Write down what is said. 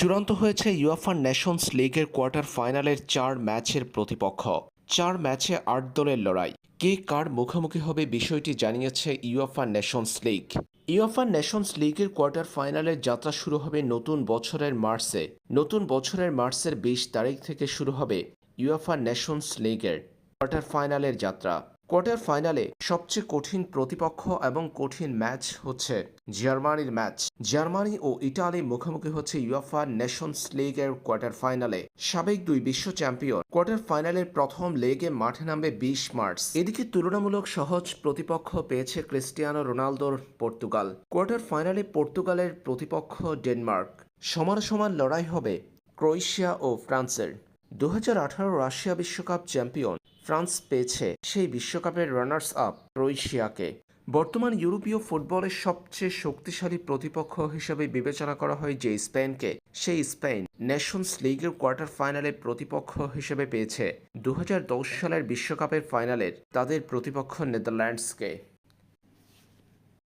চূড়ান্ত হয়েছে UEFA Nations লিগের কোয়ার্টার ফাইনালের চার ম্যাচের প্রতিপক্ষ। চার ম্যাচে আট দলের লড়াই। কে কার মুখোমুখি হবে বিষয়টি জানিয়েছে UEFA Nations League UEFA Nations লিগের কোয়ার্টার ফাইনালের যাত্রা শুরু হবে নতুন বছরের মার্চে। নতুন বছরের মার্চের বিশ তারিখ থেকে শুরু হবে ইউএফা নেশনস লিগের কোয়ার্টার ফাইনালের যাত্রা। কোয়ার্টার ফাইনালে সবচেয়ে কঠিন প্রতিপক্ষ এবং কঠিন ম্যাচ হচ্ছে জার্মানির ম্যাচ। জার্মানি ও ইটালি মুখোমুখি হচ্ছে ইউএফা নেশনস লিগের কোয়ার্টার ফাইনালে। সাবেক দুই বিশ্ব চ্যাম্পিয়ন। কোয়ার্টার ফাইনালের প্রথম লেগে মাঠে নামবে বিশ মার্চ। এদিকে তুলনামূলক সহজ প্রতিপক্ষ পেয়েছে ক্রিস্টিয়ানো রোনালদোর পর্তুগাল। কোয়ার্টার ফাইনালে পর্তুগালের প্রতিপক্ষ ডেনমার্ক। সমান সমান লড়াই হবে ক্রোয়েশিয়া ও ফ্রান্সের। দু হাজার আঠারো রাশিয়া বিশ্বকাপ চ্যাম্পিয়ন ফ্রান্স পেয়েছে সেই বিশ্বকাপের রানার্স আপ ক্রোয়েশিয়াকে। বর্তমান ইউরোপীয় ফুটবলের সবচেয়ে শক্তিশালী প্রতিপক্ষ হিসেবে বিবেচনা করা হয় যে স্পেনকে। সেই স্পেন নেশনস লিগের কোয়ার্টার ফাইনালে প্রতিপক্ষ হিসেবে পেয়েছে। দু হাজার দশ সালের বিশ্বকাপের ফাইনালের তাদের প্রতিপক্ষ নেদারল্যান্ডসকে।